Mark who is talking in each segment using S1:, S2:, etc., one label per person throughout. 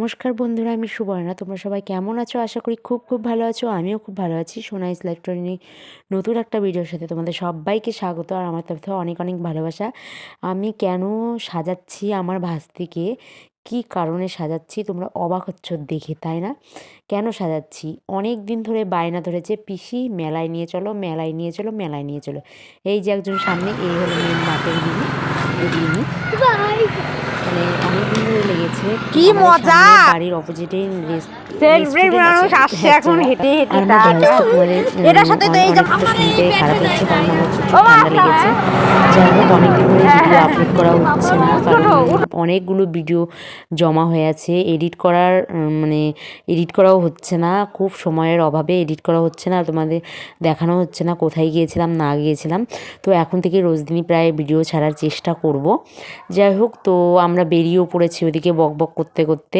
S1: নমস্কার বন্ধুরা, আমি সুবর্ণা। তোমরা সবাই কেমন আছো? আশা করি খুব খুব ভালো আছো, আমিও খুব ভালো আছি। সোনাইস ইলেকট্রনিক নতুন একটা ভিডিওর সাথে তোমাদের সবাইকে স্বাগত, আর আমার থেকে অনেক অনেক ভালোবাসা। আমি কেন সাজাচ্ছি আমার ভাস্তিকে? কি কারণে সাজাচ্ছি? তোমরা অবাক হচ্ছ দেখে, তাই না? কেন সাজাচ্ছি? অনেক দিন ধরে বায়না ধরেছে, পিসি মেলায় নিয়ে চলো, মেলায় নিয়ে চলো, মেলায় নিয়ে চলো। এই যে একজন সামনে, এই হলো মেন মাপের দিদি দিদি। মানে অনেক ধরে লেগেছে।
S2: কি মজা!
S1: বাড়ির অপোজিটে
S2: Celebrate মানুষ আসছে এখন হেঁটে হেঁটে
S1: মানে
S2: এটার সাথে তো এই যে-
S1: খারাপ লাগছে কারণ আমার প্রচুর ঠান্ডা লেগেছে। যাই হোক অনেকদিন ধরে ভিডিও আপলোড করা হচ্ছে না। কারণ অনেকগুলো ভিডিও জমা হয়ে আছে। এডিট করার মানে এডিট করাও হচ্ছে না। খুব সময়ের অভাবে এডিট করা হচ্ছে না তোমাদের দেখানো হচ্ছে না কোথায় গিয়েছিলাম না গিয়েছিলাম। তো এখন থেকে রোজ দিনই প্রায় ভিডিও ছাড়ার চেষ্টা করব। যাই হোক তো আমরা বেরিয়েও পড়েছি ওদিকে বক বক করতে করতে।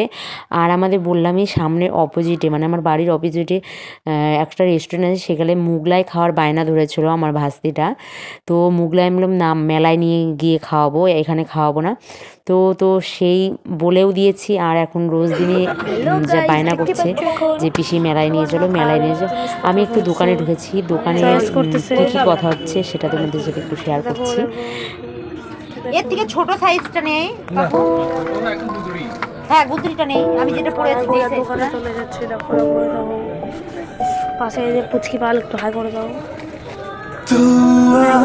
S1: আর আমাদের বললামই সামনে অপোজিটে মানে আমার বাড়ির অপোজিটে একটা রেস্টুরেন্ট আছে সেখানে মুগলাই খাওয়ার বায়না ধরেছিল আমার ভাস্তিটা। তো মুগলাই আমি বললাম না মেলায় নিয়ে গিয়ে খাওয়াবো এখানে খাওয়াবো না। তো তো সেই বলেও দিয়েছি আর এখন রোজ দিনে উম, যা বায়না করছে যে পিসি মেলায় নিয়ে চলো মেলায় নিয়ে চলো। আমি একটু দোকানে ঢুকেছি দোকানে কী কী কথা হচ্ছে সেটা তোমাদের সাথে একটু শেয়ার করছি।
S2: এর থেকে ছোট সাইজটা নেই কাকু হ্যাঁ গুদরিটা নেই আমি যেটা পরে আছি
S3: ঘোড়া দোকানে চলে যাচ্ছে দেখো করে দাও পাশে এই যে পুচকি পাল একটু হাই করে দাও
S4: तू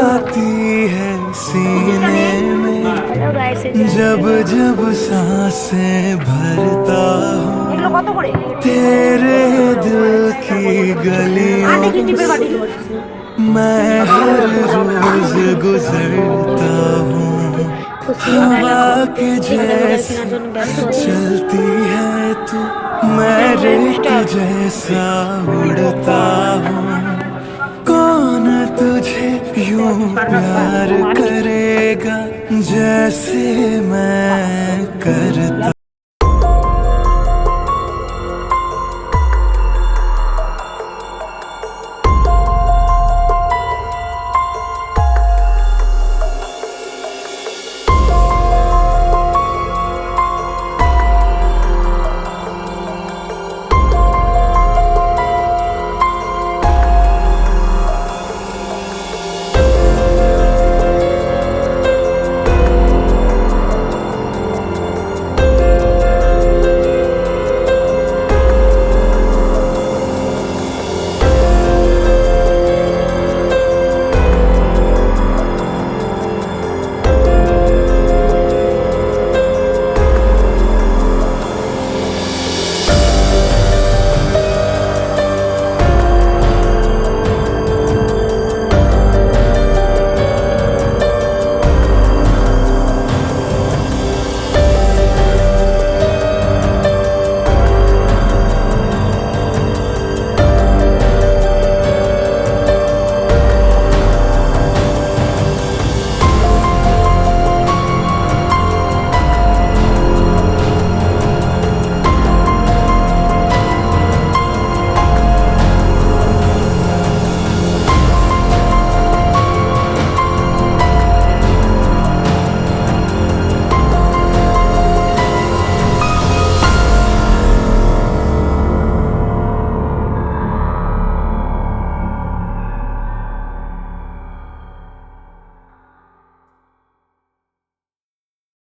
S4: आती है सीने में
S3: হ্যালো গাইস
S4: जब जब सांसें भरता हूँ
S2: এগুলো কত করে
S4: तेरे दिल की गलियों
S2: আটে কি টিপের বাটি
S4: मैं हर रोज गुजरता हूँ जैसे चलती है तू मैं रेट जैसा उड़ता हूँ। कौन तुझे यूँ प्यार करेगा जैसे मैं करता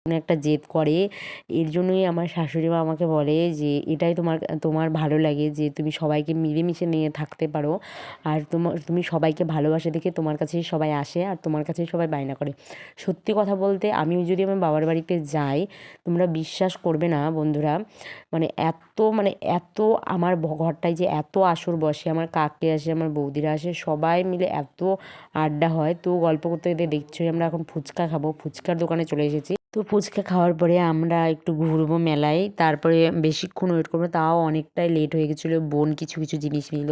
S1: কোনো একটা জেদ করে। এর জন্যই আমার শাশুড়ি মা আমাকে বলে যে, এটাই তোমার তোমার ভালো লাগে যে, তুমি সবাইকে মিলেমিশে নিয়ে থাকতে পারো। আর তোমার তুমি সবাইকে ভালোবাসে দেখে তোমার কাছেই সবাই আসে আর তোমার কাছেই সবাই বায়না করে। সত্যি কথা বলতে আমি যদি আমার বাবার বাড়িতে যাই, তোমরা বিশ্বাস করবে না বন্ধুরা মানে এত মানে এত আমার ঘরটায় যে এত আসর বসে, আমার কাকে আসে, আমার বৌদিরা আসে, সবাই মিলে এত আড্ডা হয়। তো গল্প করতে করতে দেখছোই আমরা এখন ফুচকা খাব। ফুচকার দোকানে চলে এসেছি। তো ফুচকা খাওয়ার পরে আমরা একটু ঘুরবো মেলায়। তারপরে বেশিক্ষণ ওয়েট করব, তাও অনেকটাই লেট হয়ে গেছিল, বোন কিছু কিছু জিনিস নিল।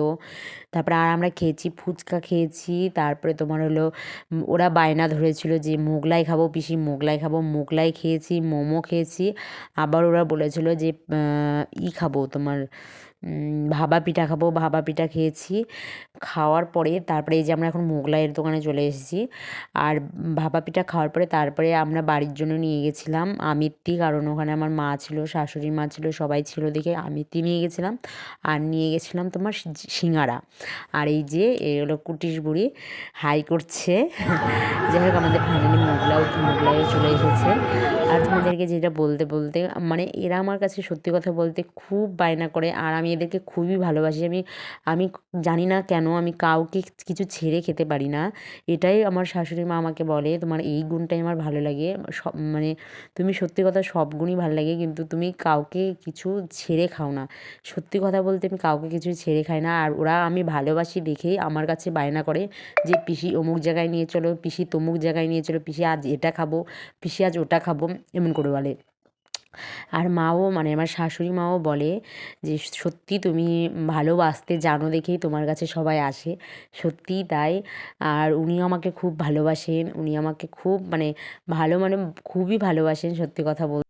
S1: তারপরে আর আমরা খেয়েছি, ফুচকা খেয়েছি, তারপরে তোমার হলো, ওরা বায়না ধরেছিল যে মোগলাই খাব, পিসি মোগলাই খাব, মোগলাই খেয়েছি, মোমো খেয়েছি। আবার ওরা বলেছিল যে ই খাব তোমার ভাপা পিঠা খাব ভাবা পিঠা খেয়েছি। খাওয়ার পরে তারপরে এই যে আমরা এখন মোগলাইয়ের দোকানে চলে এসেছি। আর ভাপা পিঠা খাওয়ার পরে তারপরে আমরা বাড়ির জন্য নিয়ে গেছিলাম। আমিত্তি, কারণ ওখানে আমার মা ছিল, শাশুড়ি মা ছিল, সবাই ছিল দেখে আমিত্তি নিয়ে গেছিলাম। আর নিয়ে গেছিলাম তোমার সিঙ্গারা। আর এই যে এগুলো কুটিশ বুড়ি, হাই করছে। যাই হোক, আমাদের ফাইনালি মোগলাও মোগলাইও চলে এসেছে। আর তোমাদেরকে যেটা বলতে বলতে মানে এরা আমার কাছে সত্যি কথা বলতে খুব বায়না করে। আর আমি এদেরকে খুবই ভালোবাসি। আমি আমি জানি না কেন আমি কাউকে কিছু ছেড়ে খেতে পারি না। এটাই আমার শাশুড়ি মা আমাকে বলে, তোমার এই গুণটাই আমার ভালো লাগে। সব মানে তুমি সত্যি কথা সব গুণই ভালো লাগে, কিন্তু তুমি কাউকে কিছু ছেড়ে খাও না। সত্যি কথা বলতে আমি কাউকে কিছু ছেড়ে খাই না। আর ওরা আমি ভালোবাসি দেখেই আমার কাছে বায়না করে যে, পিসি অমুক জায়গায় নিয়ে চলো, পিসি তমুক জায়গায় নিয়ে চলো, পিসি আজ এটা খাব, পিসি আজ ওটা খাব। এমন করে বলে। আর মাও মানে আমার শাশুড়ি মাও বলে যে, সত্যি তুমি ভালোবাসতে জানো দেখেই তোমার কাছে সবাই আসে। সত্যিই তাই। আর উনি আমাকে খুব ভালোবাসেন। উনি আমাকে খুব মানে ভালো মানে খুবই ভালোবাসেন সত্যি কথা বল